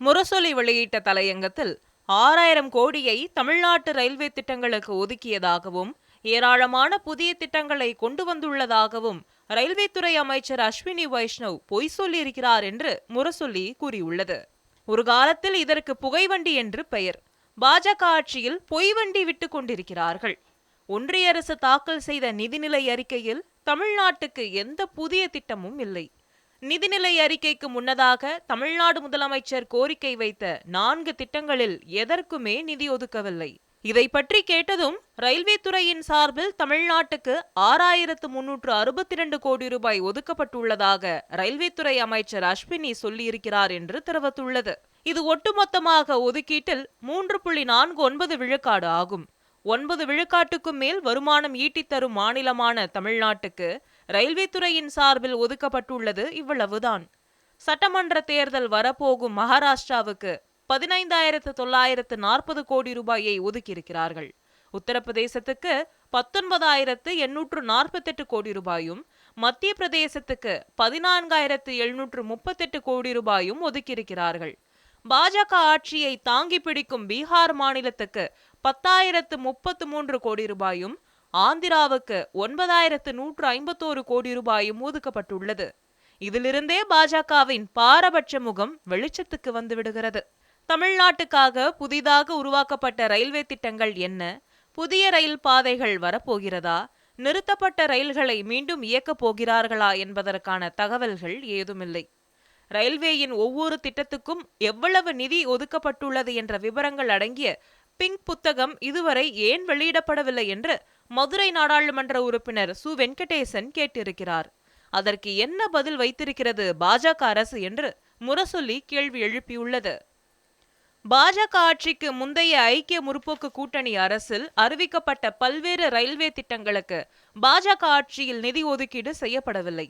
முரசொலி வெளியிட்ட தலையங்கத்தில் ஆறாயிரம் கோடியை தமிழ்நாட்டு ரயில்வே திட்டங்களுக்கு ஒதுக்கியதாகவும் ஏராளமான புதிய திட்டங்களை கொண்டு வந்துள்ளதாகவும் ரயில்வே துறை அமைச்சர் அஸ்வினி வைஷ்ணவ் பொய் சொல்லியிருக்கிறார் என்று முரசொலி கூறியுள்ளது. ஒரு காலத்தில் இதற்கு புகைவண்டி என்று பெயர். பாஜக ஆட்சியில் பொய் வண்டி விட்டுக் கொண்டிருக்கிறார்கள். ஒன்றிய அரசு தாக்கல் செய்த நிதிநிலை அறிக்கையில் தமிழ்நாட்டுக்கு எந்த புதிய திட்டமும் இல்லை. நிதிநிலை அறிக்கைக்கு முன்னதாக தமிழ்நாடு முதலமைச்சர் கோரிக்கை வைத்த நான்கு திட்டங்களில் எதற்குமே நிதி ஒதுக்கவில்லை. இதை பற்றி கேட்டதும் ரயில்வே துறையின் சார்பில் தமிழ்நாட்டுக்கு ஆறாயிரத்து முன்னூற்று அறுபத்தி இரண்டு கோடி ரூபாய் ஒதுக்கப்பட்டுள்ளதாக ரயில்வே துறை அமைச்சர் அஸ்வினி சொல்லியிருக்கிறார் என்று தெரிவித்துள்ளது. இது ஒட்டுமொத்தமாக ஒதுக்கீட்டில் மூன்று புள்ளி நான்கு ஒன்பது விழுக்காடு ஆகும். ஒன்பது விழுக்காட்டுக்கும் மேல் வருமானம் ஈட்டித்தரும் மாநிலமான தமிழ்நாட்டுக்கு ரயில்வே துறையின் சார்பில் ஒதுக்கப்பட்டுள்ளது இவ்வளவுதான். சட்டமன்ற தேர்தல் வரப்போகும் மகாராஷ்டிராவுக்கு பதினைந்தாயிரத்து தொள்ளாயிரத்து நாற்பது கோடி ரூபாயை ஒதுக்கியிருக்கிறார்கள். உத்தரப்பிரதேசத்துக்கு பத்தொன்பதாயிரத்து எண்ணூற்று நாற்பத்தெட்டு கோடி ரூபாயும் மத்திய பிரதேசத்துக்கு பதினான்காயிரத்து எழுநூற்று முப்பத்தெட்டு கோடி ரூபாயும் ஒதுக்கியிருக்கிறார்கள். பாஜக ஆட்சியை தாங்கி பிடிக்கும் பீகார் மாநிலத்துக்கு பத்தாயிரத்து முப்பத்து மூன்று கோடி ரூபாயும் ஆந்திராவுக்கு ஒன்பதாயிரத்து நூற்று ஐம்பத்தோரு கோடி ரூபாயும் ஒதுக்கப்பட்டுள்ளது. இதிலிருந்தே பாஜகவின் பாரபட்ச முகம் வெளிச்சத்துக்கு வந்துவிடுகிறது தமிழ்நாட்டுக்காக புதிதாக உருவாக்கப்பட்ட ரயில்வே திட்டங்கள் என்ன? புதிய ரயில் பாதைகள் வரப்போகிறதா? நிறுத்தப்பட்ட ரயில்களை மீண்டும் இயக்கப் போகிறார்களா என்பதற்கான தகவல்கள் ஏதுமில்லை. ரயில்வேயின் ஒவ்வொரு திட்டத்துக்கும் எவ்வளவு நிதி ஒதுக்கப்பட்டுள்ளது என்ற விவரங்கள் அடங்கிய பிங்க் புத்தகம் இதுவரை ஏன் வெளியிடப்படவில்லை என்று மதுரை நாடாளுமன்ற உறுப்பினர் சு. வெங்கடேசன் கேட்டிருக்கிறார். அதற்கு என்ன பதில் வைத்திருக்கிறது பாஜக அரசு என்று முரசொல்லி கேள்வி எழுப்பியுள்ளது. பாஜக ஆட்சிக்கு முந்தைய ஐக்கிய முற்போக்கு கூட்டணி அரசில் அறிவிக்கப்பட்ட பல்வேறு ரயில்வே திட்டங்களுக்கு பாஜக ஆட்சியில் நிதி ஒதுக்கீடு செய்யப்படவில்லை.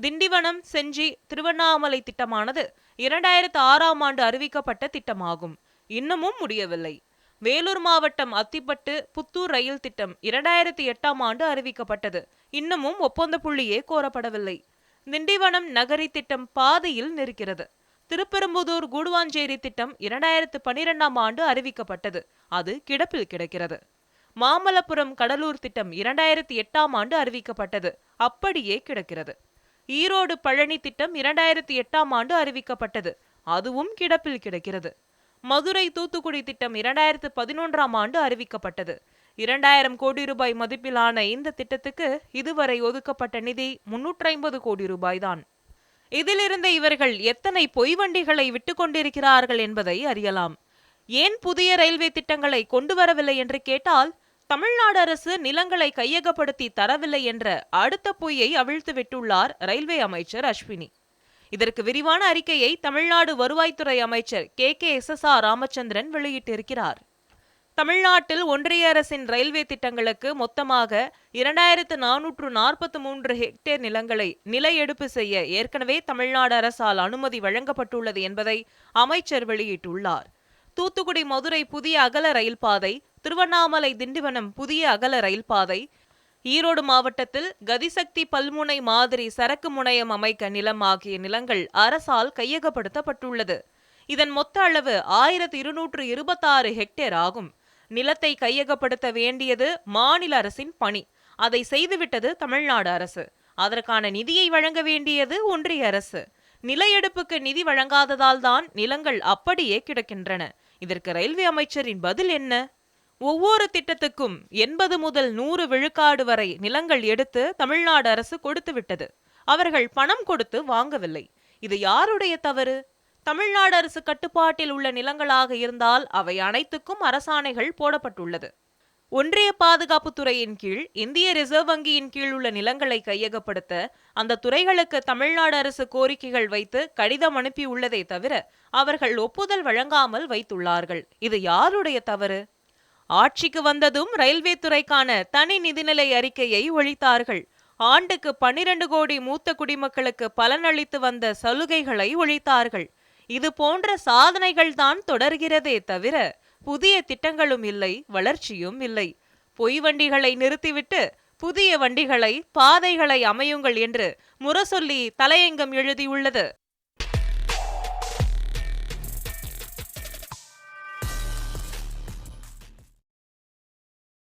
திண்டிவனம் செஞ்சி திருவண்ணாமலை திட்டமானது இரண்டாயிரத்து ஆறாம் ஆண்டு அறிவிக்கப்பட்ட திட்டமாகும். இன்னமும் முடியவில்லை. வேலூர் மாவட்டம் அத்திப்பட்டு புத்தூர் ரயில் திட்டம் இரண்டாயிரத்தி எட்டாம் ஆண்டு அறிவிக்கப்பட்டது. இன்னமும் ஒப்பந்த புள்ளியே கோரப்படவில்லை. திண்டிவனம் நகரி திட்டம் பாதையில் நிற்கிறது. திருப்பெரும்புதூர் கூடுவாஞ்சேரி திட்டம் இரண்டாயிரத்து பனிரெண்டாம் ஆண்டு அறிவிக்கப்பட்டது. அது கிடப்பில் கிடக்கிறது. மாமல்லபுரம் கடலூர் திட்டம் இரண்டாயிரத்தி எட்டாம் ஆண்டு அறிவிக்கப்பட்டது. அப்படியே கிடக்கிறது. ஈரோடு பழனி திட்டம் இரண்டாயிரத்தி எட்டாம் ஆண்டு அறிவிக்கப்பட்டது. அதுவும் கிடப்பில் கிடக்கிறது. மதுரை தூத்துக்குடி திட்டம் இரண்டாயிரத்து பதினொன்றாம் ஆண்டு அறிவிக்கப்பட்டது. இரண்டாயிரம் கோடி ரூபாய் மதிப்பிலான இந்த திட்டத்துக்கு இதுவரை ஒதுக்கப்பட்ட நிதி முன்னூற்றி ஐம்பது கோடி ரூபாய்தான். இதிலிருந்து இவர்கள் எத்தனை பொய் வண்டிகளை விட்டு கொண்டிருக்கிறார்கள் என்பதை அறியலாம். ஏன் புதிய ரயில்வே திட்டங்களை கொண்டு வரவில்லை என்று கேட்டால் தமிழ்நாடு அரசு நிலங்களை கையகப்படுத்தி தரவில்லை என்ற அடுத்த பொய்யை அவிழ்த்து விட்டுள்ளார் ரயில்வே அமைச்சர் அஸ்வினி. இதற்கு விரிவான அறிக்கையை தமிழ்நாடு வருவாய்த்துறை அமைச்சர் K. K. S. S. R Ramachandran வெளியிட்டிருக்கிறார். தமிழ்நாட்டில் ஒன்றிய அரசின் ரயில்வே திட்டங்களுக்கு மொத்தமாக இரண்டாயிரத்து நானூற்று நாற்பத்தி மூன்று ஹெக்டேர் நிலங்களை நில எடுப்பு செய்ய ஏற்கனவே தமிழ்நாடு அரசால் அனுமதி வழங்கப்பட்டுள்ளது என்பதை அமைச்சர் வெளியிட்டுள்ளார். தூத்துக்குடி மதுரை புதிய அகல ரயில் பாதை திருவண்ணாமலை திண்டிவனம் புதிய அகல ரயில் பாதை ஈரோடு மாவட்டத்தில் கதிசக்தி பல்முனை மாதிரி சரக்கு முனையம் அமைக்க நிலம் ஆகிய நிலங்கள் அரசால் கையகப்படுத்தப்பட்டுள்ளது. இதன் மொத்த அளவு ஆயிரத்தி இருநூற்று இருபத்தாறு ஹெக்டேர் ஆகும். நிலத்தை கையகப்படுத்த வேண்டியது மாநில அரசின் பணி. அதை செய்துவிட்டது தமிழ்நாடு அரசு. அதற்கான நிதியை வழங்க வேண்டியது ஒன்றிய அரசு. நில எடுப்புக்கு நிதி வழங்காததால் தான் நிலங்கள் அப்படியே கிடக்கின்றன. இதற்கு ரயில்வே அமைச்சரின் பதில் என்ன? ஒவ்வொரு திட்டத்துக்கும் எண்பது முதல் நூறு விழுக்காடு வரை நிலங்கள் எடுத்து தமிழ்நாடு அரசு கொடுத்து விட்டது. அவர்கள் பணம் கொடுத்து வாங்கவில்லை. இது யாருடைய தவறு? தமிழ்நாடு அரசு கட்டுப்பாட்டில் உள்ள நிலங்களாக இருந்தால் அவை அனைத்துக்கும் அரசாணைகள் போடப்பட்டுள்ளது. ஒன்றிய பாதுகாப்பு துறையின் கீழ் இந்திய ரிசர்வ் வங்கியின் கீழ் உள்ள நிலங்களை கையகப்படுத்த அந்த துறைகளுக்கு தமிழ்நாடு அரசு கோரிக்கைகள் வைத்து கடிதம் அனுப்பியுள்ளதை தவிர அவர்கள் ஒப்புதல் வழங்காமல் வைத்துள்ளார்கள். இது யாருடைய தவறு? ஆட்சிக்கு வந்ததும் ரயில்வே துறைக்கான தனி நிதிநிலை அறிக்கையை ஒழித்தார்கள். ஆண்டுக்கு பன்னிரண்டு கோடி மூத்த குடிமக்களுக்கு பலனளித்து வந்த சலுகைகளை ஒழித்தார்கள். இது போன்ற சாதனைகள் தான் தொடர்கிறதே தவிர புதிய திட்டங்களும் இல்லை வளர்ச்சியும் இல்லை. பொய் வண்டிகளை நிறுத்திவிட்டு புதிய வண்டிகளை பாதைகளை அமையுங்கள் என்று முரசொல்லி தலையங்கம் எழுதியுள்ளது.